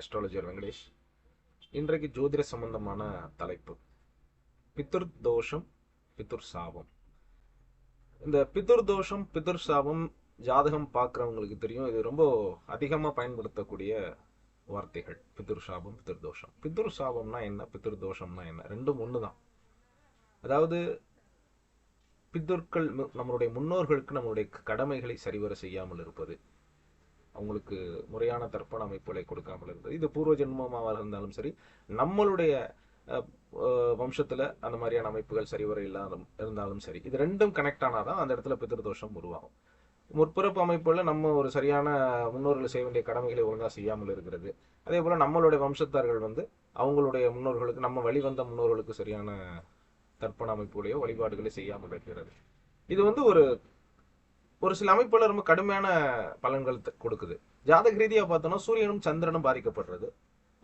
Astrologer Venkatesh. இன்றைக்கு ஜோதிட சம்பந்தமான தலைப்பு. பித்துர் தோஷம் பித்துர் சாபம் இந்த பித்துர் தோஷம் பித்துர் சாபம் ஜாதகம் பார்க்குறவங்களுக்கு தெரியும். இது ரொம்ப அதிகமாக பயன்படுத்தக்கூடிய வார்த்தைகள். பித்துர் சாபம் பித்துர் தோஷம் பித்துர் சாபம்னா என்ன? பித்துர் தோஷம்னா என்ன? ரெண்டும் ஒன்று தான் அதாவது பித்துர்கள் நம்மளுடைய முன்னோர்களுக்கு நம்மளுடைய கடமைகளை சரிவர செய்யாமல் இருப்பது. அவங்களுக்கு முறையான தர்ப்பண அமைப்புகளை கொடுக்காமல் இருந்தது. இது பூர்வ ஜென்மமாக இருந்தாலும் சரி நம்மளுடைய வம்சத்தில் வம்சத்துல அந்த மாதிரியான அமைப்புகள் சரிவர இல்லாத இருந்தாலும் சரி இது ரெண்டும் கனெக்ட் ஆனாதான் அந்த இடத்துல பித்திருதோஷம் உருவாகும். முற்பிறப்பு அமைப்புல நம்ம ஒரு சரியான முன்னோர்கள் செய்ய வேண்டிய கடமைகளை ஒழுங்கா செய்யாமல் இருக்கிறது. அதே போல நம்மளுடைய வம்சத்தார்கள் வந்து அவங்களுடைய முன்னோர்களுக்கு நம்ம வழிவந்த முன்னோர்களுக்கு சரியான தர்ப்பண அமைப்புகளையோ வழிபாடுகளை செய்யாமல் இருக்கிறது. இது வந்து ஒரு ஒரு சில அமைப்புல ரொம்ப கடுமையான பலன்கள் கொடுக்குது. ஜாதக ரீதியாக பார்த்தோம்னா சூரியனும் சந்திரனும் பாதிக்கப்படுறது.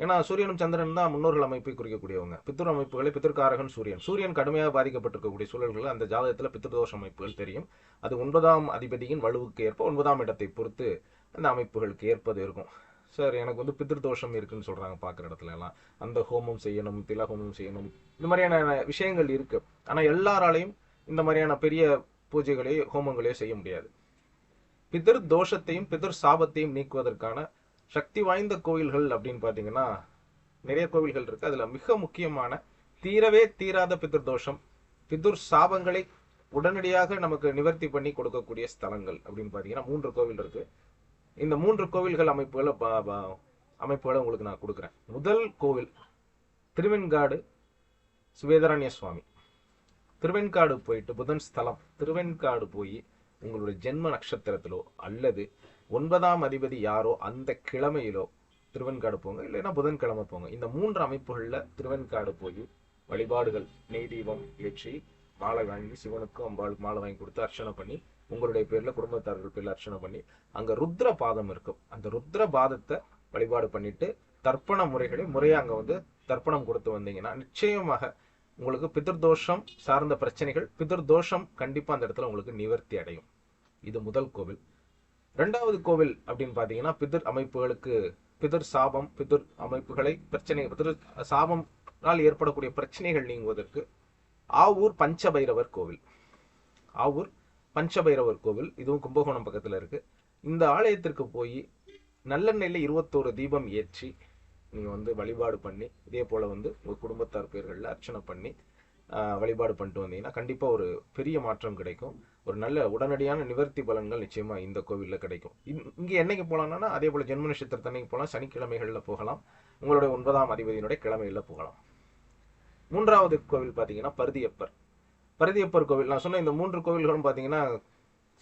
ஏன்னா சூரியனும் சந்திரன் தான் முன்னோர்கள் அமைப்பை குறிக்கக்கூடியவங்க. பித்துர் அமைப்புகளை பித்திருக்காரகன் சூரியன். சூரியன் கடுமையாக பாதிக்கப்பட்டிருக்கக்கூடிய சூழல்கள் அந்த ஜாதகத்தில் பித்திருதோஷ அமைப்புகள் தெரியும். அது ஒன்பதாம் அதிபதியின் வலுவுக்கு ஏற்ப ஒன்பதாம் இடத்தை பொறுத்து அந்த அமைப்புகளுக்கு ஏற்பது இருக்கும். சார் எனக்கு வந்து பித்திருதோஷம் இருக்குன்னு சொல்கிறாங்க பார்க்குற இடத்துல எல்லாம். அந்த ஹோமம் செய்யணும் தில ஹோமம் செய்யணும். இந்த மாதிரியான விஷயங்கள் இருக்குது ஆனால் எல்லாராலையும் இந்த மாதிரியான பெரிய பூஜைகளையோ ஹோமங்களையோ செய்ய முடியாது. பிதர் தோஷத்தையும் பிதர் சாபத்தையும் நீக்குவதற்கான சக்தி வாய்ந்த கோவில்கள் அப்படின்னு பார்த்தீங்கன்னா நிறைய கோவில்கள் இருக்கு. அதுல மிக முக்கியமான தீரவே தீராத பிதர் தோஷம் பிதுர் சாபங்களை உடனடியாக நமக்கு நிவர்த்தி பண்ணி கொடுக்கக்கூடிய ஸ்தலங்கள் அப்படின்னு பார்த்தீங்கன்னா மூன்று கோவில் இருக்கு. இந்த மூன்று கோவில்கள் அமைப்புகளை அமைப்புகளை உங்களுக்கு நான் கொடுக்குறேன். முதல் கோவில் திருவெண்காடு சுவேதரண்ய சுவாமி. திருவெண்காடு போயிட்டு புதன் ஸ்தலம் திருவெண்காடு போய் உங்களுடைய ஜென்ம நட்சத்திரத்திலோ அல்லது ஒன்பதாம் அதிபதி யாரோ அந்த கிழமையிலோ திருவெண்காடு போங்க இல்லைன்னா புதன்கிழமை போங்க. இந்த மூன்று அமைப்புகளில் திருவெண்காடு போய் வழிபாடுகள் நெய் தீபம் ஏற்றி மாலை வாங்கி சிவனுக்கும் அம்பாளுக்கு மாலை வாங்கி கொடுத்து அர்ச்சனை பண்ணி உங்களுடைய பேர்ல குடும்பத்தார்கள் பேர்ல அர்ச்சனை பண்ணி அங்க ருத்ர பாதம் இருக்கும். அந்த ருத்ர பாதத்தை வழிபாடு பண்ணிட்டு தர்ப்பண முறைகளை முறையாக அங்க வந்து தர்ப்பணம் கொடுத்து வந்தீங்கன்னா நிச்சயமாக உங்களுக்கு பிதர்தோஷம் சார்ந்த பிரச்சனைகள் பிதர்தோஷம் கண்டிப்பாக அந்த இடத்துல உங்களுக்கு நிவர்த்தி அடையும். இது முதல் கோவில். ரெண்டாவது கோவில் அப்படின்னு பார்த்தீங்கன்னா பிதிர் அமைப்புகளுக்கு பிதர் சாபம் பிதர் அமைப்புகளை பிரச்சனை பிதர் சாபம்னால் ஏற்படக்கூடிய பிரச்சனைகள் நீங்குவதற்கு ஆவூர் பஞ்சபைரவர் கோவில். ஆவூர் பஞ்சபைரவர் கோவில் இதுவும் கும்பகோணம் பக்கத்தில் இருக்குது இந்த ஆலயத்திற்கு போய் நல்லெண்ணெயில் இருபத்தோரு தீபம் ஏற்றி நீங்கள் வந்து வழிபாடு பண்ணி இதே போல் வந்து உங்கள் குடும்பத்தார் பேர்களில் அர்ச்சனை பண்ணி வழிபாடு பண்ணிட்டு வந்தீங்கன்னா கண்டிப்பாக ஒரு பெரிய மாற்றம் கிடைக்கும். ஒரு நல்ல உடனடியான நிவர்த்தி பலன்கள் நிச்சயமாக இந்த கோவிலில் கிடைக்கும். இங்கே என்னைக்கு போகலாம்னா அதே போல் ஜென்ம நட்சத்திரத்தன்னைக்கு போகலாம் சனிக்கிழமைகளில் போகலாம். உங்களுடைய ஒன்பதாம் அதிபதியினுடைய கிழமையில் போகலாம். மூன்றாவது கோவில் பார்த்தீங்கன்னா பருதியப்பர். பருதியப்பர் கோவில் நான் சொன்ன இந்த மூன்று கோவில்களும் பார்த்தீங்கன்னா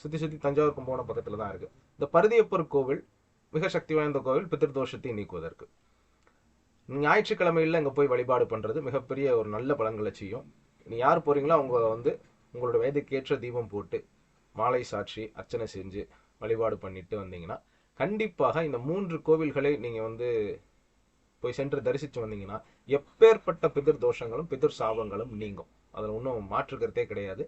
சுற்றி சுற்றி தஞ்சாவூர் கும்பகோணம் பக்கத்தில் தான் இருக்குது இந்த பருதியப்பர் கோவில் மிக சக்தி வாய்ந்த கோவில் பித்திருதோஷத்தை நீக்குவதற்கு. ஞாயிற்றுக்கிழமையில அங்கே போய் வழிபாடு பண்ணுறது மிகப்பெரிய ஒரு நல்ல பலன்களை செய்யும். நீ யார் போகிறீங்களோ அவங்க வந்து உங்களோட வயதுக்கு ஏற்ற தீபம் போட்டு மாலை சாட்சி அர்ச்சனை செஞ்சு வழிபாடு பண்ணிட்டு வந்தீங்கன்னா கண்டிப்பாக இந்த மூன்று கோவில்களை நீங்கள் வந்து போய் சென்று தரிசித்து வந்தீங்கன்னா எப்பேற்பட்ட பிதிர் தோஷங்களும் பிதிர் சாபங்களும் நீங்கும். அதில் ஒன்றும் மாற்றுக்கிறதே கிடையாது.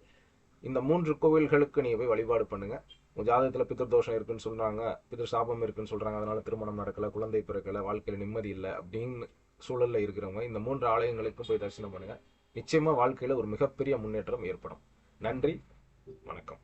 இந்த மூன்று கோவில்களுக்கு நீங்கள் போய் வழிபாடு பண்ணுங்கள் உங்கள் ஜாதகத்தில் பித்திருதோஷம் தோஷம் இருக்குன்னு சொல்றாங்க பித்திரு சாபம் இருக்குன்னு சொல்றாங்க அதனால திருமணம் நடக்கல குழந்தை பிறக்கல வாழ்க்கையில் நிம்மதி இல்லை அப்படின்னு சூழல்ல இருக்கிறவங்க இந்த மூன்று ஆலயங்களுக்கும் போய் தரிசனம் பண்ணுங்க. நிச்சயமா வாழ்க்கையில ஒரு மிகப்பெரிய முன்னேற்றம் ஏற்படும். நன்றி வணக்கம்.